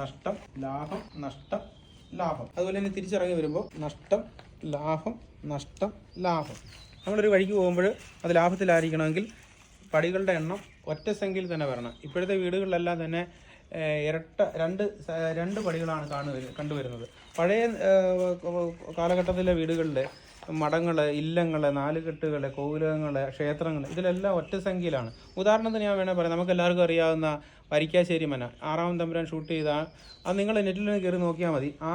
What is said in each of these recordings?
നഷ്ടം ലാഭം നഷ്ടം ലാഭം. അതുപോലെ തന്നെ തിരിച്ചിറങ്ങി വരുമ്പോൾ നഷ്ടം ലാഭം നഷ്ടം ലാഭം. നമ്മളൊരു വഴിക്ക് പോകുമ്പോൾ അത് ലാഭത്തിലായിരിക്കണമെങ്കിൽ പടികളുടെ എണ്ണം ഒറ്റ സംഖ്യയിൽ തന്നെ വരണം. ഇപ്പോഴത്തെ വീടുകളിലെല്ലാം തന്നെ ഇരട്ട രണ്ട് രണ്ട് പടികളാണ് കാണുക കണ്ടുവരുന്നത്. പഴയ കാലഘട്ടത്തിലെ വീടുകളിൽ മഠങ്ങൾ ഇല്ലങ്ങൾ നാലുകെട്ടുകൾ കോവിലകങ്ങൾ ക്ഷേത്രങ്ങൾ ഇതിലെല്ലാം ഒറ്റ സംഖ്യയിലാണ്. ഉദാഹരണത്തിന് ഞാൻ വേണേൽ പറയാം നമുക്ക് എല്ലാവർക്കും അറിയാവുന്ന വരിക്കാശ്ശേരി മന ആറാം തമ്പുരാൻ ഷൂട്ട് ചെയ്ത അത് നിങ്ങൾ നെറ്റിൽ കയറി നോക്കിയാൽ മതി. ആ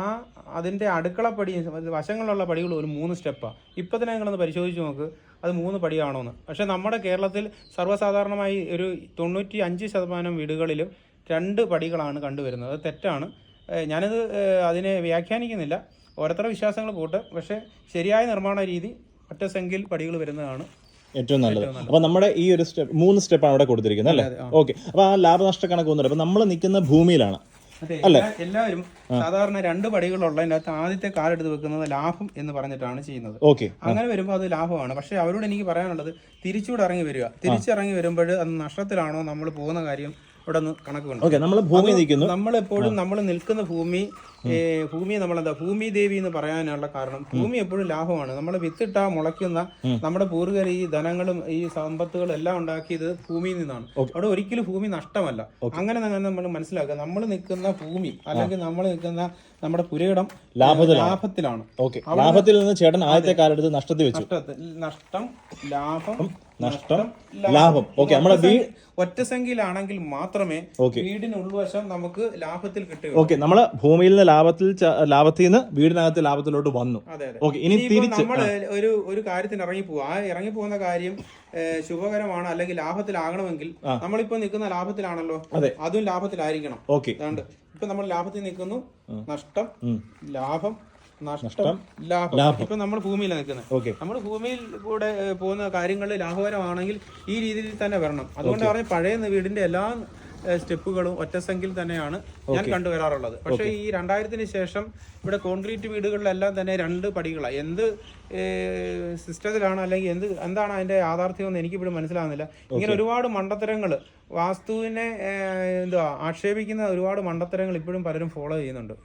അതിന്റെ അടുക്കളപ്പടി വശങ്ങളിലുള്ള പടികൾ ഒരു മൂന്ന് സ്റ്റെപ്പാണ് ഇപ്പം തന്നെ നിങ്ങളൊന്ന് പരിശോധിച്ച് നോക്ക് അത് മൂന്ന് പടിയാണോന്ന്. പക്ഷേ നമ്മുടെ കേരളത്തിൽ സർവസാധാരണമായി ഒരു തൊണ്ണൂറ്റി അഞ്ച് ശതമാനം വീടുകളിലും രണ്ട് പടികളാണ് കണ്ടുവരുന്നത്. അത് തെറ്റാണ്. ഞാനത് അതിനെ വ്യാഖ്യാനിക്കുന്നില്ല. ഓരോരുത്തരുടെ വിശ്വാസങ്ങൾ പോട്ടെ. പക്ഷേ ശരിയായ നിർമ്മാണ രീതി ഒറ്റ സംഖ്യയിൽ പടികൾ വരുന്നതാണ് ഏറ്റവും നല്ലത്. അപ്പൊ നമ്മുടെ ഈ ഒരു സ്റ്റെപ്പ് മൂന്ന് സ്റ്റെപ്പാണ് അവിടെ കൊടുത്തിരിക്കുന്നത് അല്ലേ? ഓക്കെ. അപ്പൊ ആ ലാഭനഷ്ട കണക്ക് ഒന്നുമില്ല അപ്പൊ നമ്മൾ നിൽക്കുന്ന ഭൂമിയിലാണ്. അല്ലേ? എല്ലാവരും സാധാരണ രണ്ട് പടികളുള്ളതിന്റെ അകത്ത് ആദ്യത്തെ കാലെടുത്ത് വെക്കുന്നത് ലാഭം എന്ന് പറഞ്ഞിട്ടാണ് ചെയ്യുന്നത്. ഓക്കെ. അങ്ങനെ വരുമ്പോൾ അത് ലാഭമാണ്. പക്ഷെ അവരോട് എനിക്ക് പറയാനുള്ളത് തിരിച്ചുകൂടെ ഇറങ്ങി വരിക. തിരിച്ചിറങ്ങി വരുമ്പോൾ അത് നഷ്ടത്തിലാണോ നമ്മൾ പോകുന്ന കാര്യം ഇവിടെ കണക്ക് കൊണ്ട് ഓക്കെ നമ്മൾ ഭൂമി നിൽക്കുന്നു. നമ്മളെപ്പോഴും നമ്മൾ നിൽക്കുന്ന ഭൂമി ഭൂമിയെ നമ്മളെന്താ ഭൂമി ദേവി എന്ന് പറയാനുള്ള കാരണം. ഭൂമി എപ്പോഴും ലാഭമാണ്. നമ്മൾ വിത്തിട്ട മുളയ്ക്കുന്ന നമ്മുടെ പൂർവകർ ഈ ധനങ്ങളും ഈ സമ്പത്തുകളും എല്ലാം ഉണ്ടാക്കിയത് ഭൂമിയിൽ നിന്നാണ്. അവിടെ ഒരിക്കലും ഭൂമി നഷ്ടമല്ല. അങ്ങനെ നമ്മൾ മനസ്സിലാക്കുക. നമ്മൾ നിൽക്കുന്ന ഭൂമി അല്ലെങ്കിൽ നമ്മൾ നിൽക്കുന്ന നമ്മുടെ പുരയിടം ലാഭത്തിലാണ്. ലാഭത്തിൽ നിന്ന് ചേട്ടൻ ആദ്യത്തെ കാലത്ത് നഷ്ടത്തിൽ വെച്ചു. നഷ്ടം ലാഭം നഷ്ടം? ലാഭം. ഓക്കെ നമ്മുടെ വീട് ഒറ്റ സംഖ്യയിലാണെങ്കിൽ മാത്രമേ. വീടിന് ഉൾവശം നമുക്ക് ലാഭത്തിൽ കിട്ടുകയുള്ളൂ. ഓക്കെ നമ്മൾ ഭൂമിയിൽ നിന്ന് ലാഭത്തിൽ ലാഭത്തിൽ നിന്ന് വീടിനകത്ത് ലാഭത്തിലോട്ട് വന്നു. ഓക്കെ ഇനി തിരിച്ച് നമ്മൾ ഒരു ഒരു കാര്യത്തിന് ഇറങ്ങി പോവുക ആ ഇറങ്ങി പോകുന്ന കാര്യം ശുഭകരമാണ് അല്ലെങ്കിൽ ലാഭത്തിലാകണമെങ്കിൽ നമ്മളിപ്പോ നിൽക്കുന്ന ലാഭത്തിലാണല്ലോ. അതും. ലാഭത്തിലായിരിക്കണം. ഓക്കെ. ഇപ്പൊ നമ്മൾ ലാഭത്തിൽ നിൽക്കുന്നു. നഷ്ടം. ലാഭം. നഷ്ടം ലാഭം. ഇപ്പൊ നമ്മൾ ഭൂമിയിലാണ് നിൽക്കുന്നത്. ഓക്കെ. നമ്മൾ ഭൂമിയിൽ കൂടെ പോകുന്ന കാര്യങ്ങൾ ലാഭകരമാണെങ്കിൽ ഈ രീതിയിൽ തന്നെ വരണം. അതുകൊണ്ട് പറഞ്ഞ പഴയ വീടിന്റെ എല്ലാ സ്റ്റെപ്പുകളും ഒറ്റ സംഖ്യയിൽ തന്നെയാണ് ഞാൻ കണ്ടുവരാറുള്ളത് പക്ഷേ ഈ രണ്ടായിരത്തിന് ശേഷം ഇവിടെ കോൺക്രീറ്റ് വീടുകളിലെല്ലാം തന്നെ രണ്ട് പടികളാണ്. എന്ത് സിസ്റ്റത്തിലാണ് അല്ലെങ്കിൽ എന്ത് എന്താണ് അതിന്റെ യാഥാർത്ഥ്യം എന്ന് എനിക്ക് ഇവിടെ മനസ്സിലാകുന്നില്ല ഇങ്ങനെ ഒരുപാട് മണ്ടത്തരങ്ങൾ വാസ്തുവിനെ എന്താ എന്തുവാ ആക്ഷേപിക്കുന്ന ഒരുപാട് മണ്ടത്തരങ്ങൾ ഇപ്പോഴും പലരും ഫോളോ ചെയ്യുന്നുണ്ട്.